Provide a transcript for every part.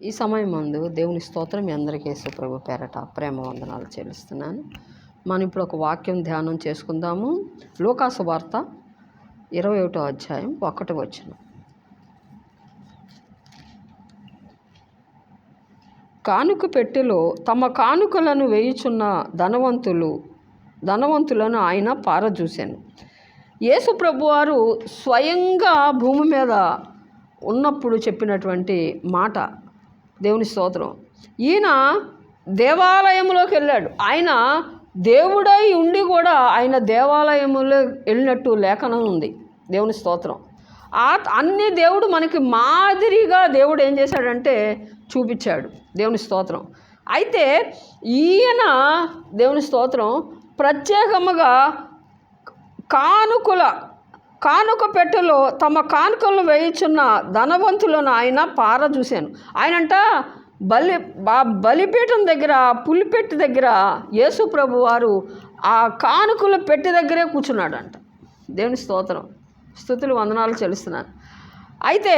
ఈ సమయం అందు దేవుని స్తోత్రం మీ అందరికీ ప్రభు పేరట ప్రేమ వందనాలు చెల్లిస్తున్నాను. మనం ఇప్పుడు ఒక వాక్యం ధ్యానం చేసుకుందాము. లోకాసు వార్త ఇరవై ఒకటో అధ్యాయం ఒకటి వచ్చిన కానుక పెట్టెలో తమ కానుకలను వేయుచున్న ధనవంతులు ధనవంతులను ఆయన పారజూశాను యేసు ప్రభువారు స్వయంగా భూమి మీద ఉన్నప్పుడు చెప్పినటువంటి మాట దేవుని స్తోత్రం. ఈయన దేవాలయంలోకి వెళ్ళాడు. ఆయన దేవుడై ఉండి కూడా ఆయన దేవాలయంలో వెళ్ళినట్టు లేఖనం ఉంది. దేవుని స్తోత్రం. ఆ అన్ని దేవుడు మనకి మాదిరిగా దేవుడు ఏం చేశాడంటే చూపించాడు. దేవుని స్తోత్రం. అయితే ఈయన దేవుని స్తోత్రం ప్రత్యేకముగా కానుకల కానుక పెట్టెలో తమ కానుకలను వేయించున్న ధనవంతులను ఆయన పార చూశాను ఆయనంట బలి బా బలిపీఠం దగ్గర పులిపెట్టి దగ్గర యేసు ప్రభు వారు ఆ కానుకల పెట్టి దగ్గరే కూర్చున్నాడంట. దేవుని స్తోత్రం. స్థుతులు వందనాలు చెల్లిస్తున్నాను. అయితే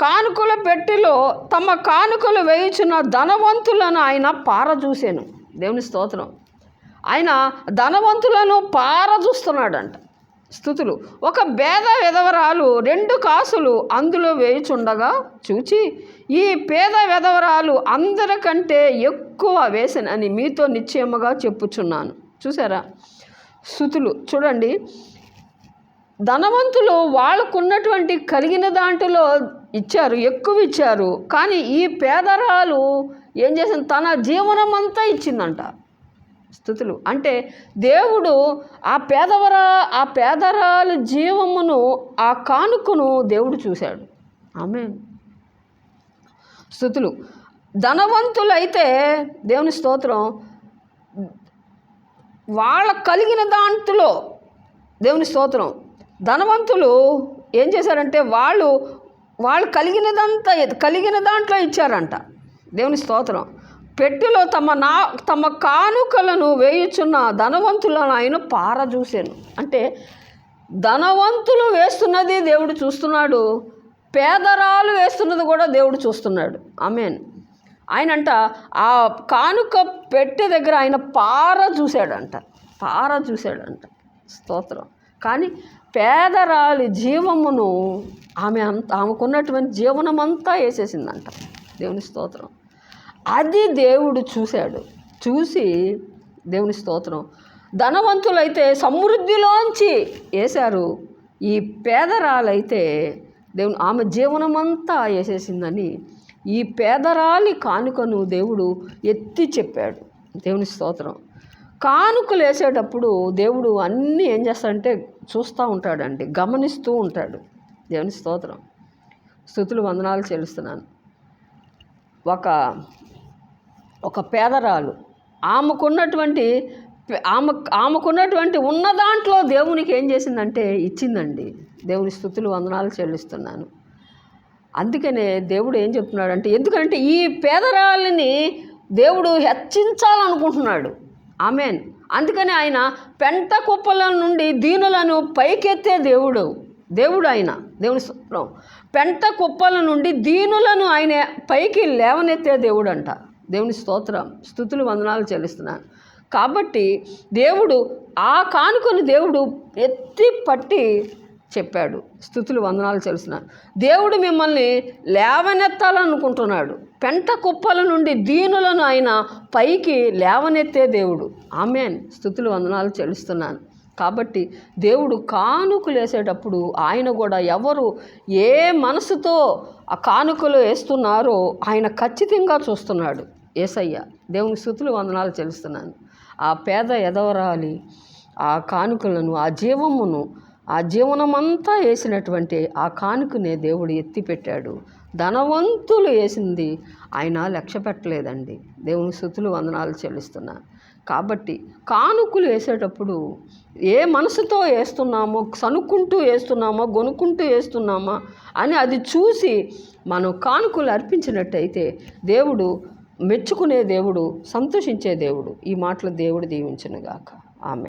కానుకల పెట్టెలో తమ కానుకలు వేయించిన ధనవంతులను ఆయన పార చూశాను దేవుని స్తోత్రం. ఆయన ధనవంతులను పార చూస్తున్నాడంట స్థుతులు. ఒక భేద విధవరాలు రెండు కాసులు అందులో వేయుచుండగా చూచి ఈ పేద విధవరాలు అందరికంటే ఎక్కువ వేసినని మీతో నిశ్చయముగా చెప్పుచున్నాను. చూసారా స్థుతులు. చూడండి. ధనవంతులు వాళ్ళకున్నటువంటి కలిగిన దాంట్లో ఇచ్చారు ఎక్కువ ఇచ్చారు. కానీ ఈ పేదరాలు ఏం చేసింది? తన జీవనం అంతా ఇచ్చిందంట. స్థుతులు. అంటే దేవుడు ఆ పేదవర ఆ పేదరాల జీవమును ఆ కానుకను దేవుడు చూశాడు. ఆమె స్థుతులు. ధనవంతులైతే దేవుని స్తోత్రం వాళ్ళ కలిగిన దాంట్లో దేవుని స్తోత్రం. ధనవంతులు ఏం చేశారంటే వాళ్ళు వాళ్ళు కలిగినదంతా కలిగిన దాంట్లో ఇచ్చారంట దేవుని స్తోత్రం. పెట్టెలో తమ నా తమ కానుకలను వేయుచున్న ధనవంతులను ఆయన పార అంటే ధనవంతులు వేస్తున్నది దేవుడు చూస్తున్నాడు పేదరాలు వేస్తున్నది కూడా దేవుడు చూస్తున్నాడు. ఆమెన్. ఆయనంట ఆ కానుక పెట్టె దగ్గర ఆయన పార చూశాడంట పార చూశాడంట స్తోత్రం. కానీ పేదరాలి జీవమును ఆమె అంత ఆమెకున్నటువంటి జీవనమంతా వేసేసిందంట. దేవుని స్తోత్రం. అది దేవుడు చూశాడు. చూసి దేవుని స్తోత్రం. ధనవంతులైతే సమృద్ధిలోంచి వేశారు ఈ పేదరాలైతే దేవుని ఆమె జీవనమంతా వేసేసిందని ఈ పేదరాలి కానుకను దేవుడు ఎత్తి చెప్పాడు. దేవుని స్తోత్రం. కానుకలు వేసేటప్పుడు దేవుడు అన్నీ ఏం చేస్తాడంటే చూస్తూ ఉంటాడండి. గమనిస్తూ ఉంటాడు. దేవుని స్తోత్రం. స్థుతులు వందనాలు చెల్లిస్తున్నాను. ఒక ఒక పేదరాలు. ఆమెకున్నటువంటి ఆమె ఆమెకున్నటువంటి ఉన్న దాంట్లో దేవునికి ఏం చేసిందంటే ఇచ్చిందండి. దేవుని స్థుతులు వందనాలు చెల్లిస్తున్నాను. అందుకనే దేవుడు ఏం చెప్తున్నాడంటే ఎందుకంటే ఈ పేదరాలిని దేవుడు హెచ్చించాలనుకుంటున్నాడు. ఆమెన్. అందుకని ఆయన పెంట కుప్పల నుండి దీనులను పైకెత్తే దేవుడు దేవుడు ఆయన దేవుని పెంట కుప్పల నుండి దీనులను ఆయన పైకి లేవనెత్తే దేవుడు అంట దేవుని స్తోత్రం స్థుతులు వందనాలు చెల్లిస్తున్నాను. కాబట్టి దేవుడు ఆ కానుకను దేవుడు ఎత్తి పట్టి చెప్పాడు. స్థుతులు వందనాలు చెల్లిస్తున్నాను. దేవుడు మిమ్మల్ని లేవనెత్తాలనుకుంటున్నాడు. పెంట కుప్పల నుండి దీనులను ఆయన పైకి లేవనెత్తే దేవుడు. ఆమెన్. స్థుతులు వందనాలు చెల్లిస్తున్నాను. కాబట్టి దేవుడు కానుకలు వేసేటప్పుడు ఆయన కూడా ఎవరు ఏ మనసుతో ఆ కానుకలు వేస్తున్నారో ఆయన ఖచ్చితంగా చూస్తున్నాడు. ఏసయ్య దేవుని స్థుతులు వందనాలు చెల్లిస్తున్నాను. ఆ పేద ఎదవరాలి ఆ కానుకలను ఆ జీవమును ఆ జీవనమంతా వేసినటువంటి ఆ కానుకనే దేవుడు ఎత్తిపెట్టాడు. ధనవంతులు వేసింది ఆయన లక్ష్య పెట్టలేదండి. దేవుని స్థుతులు వందనాలు చెల్లిస్తున్నాను. కాబట్టి కానుకలు వేసేటప్పుడు ఏ మనసుతో వేస్తున్నామో సనుక్కుంటూ వేస్తున్నామో గొనుక్కుంటూ వేస్తున్నామా అని అది చూసి మనం కానుకలు అర్పించినట్టయితే దేవుడు మెచ్చుకునే దేవుడు సంతోషించే దేవుడు. ఈ మాటలు దేవుడు దీవించనుగాక. ఆమె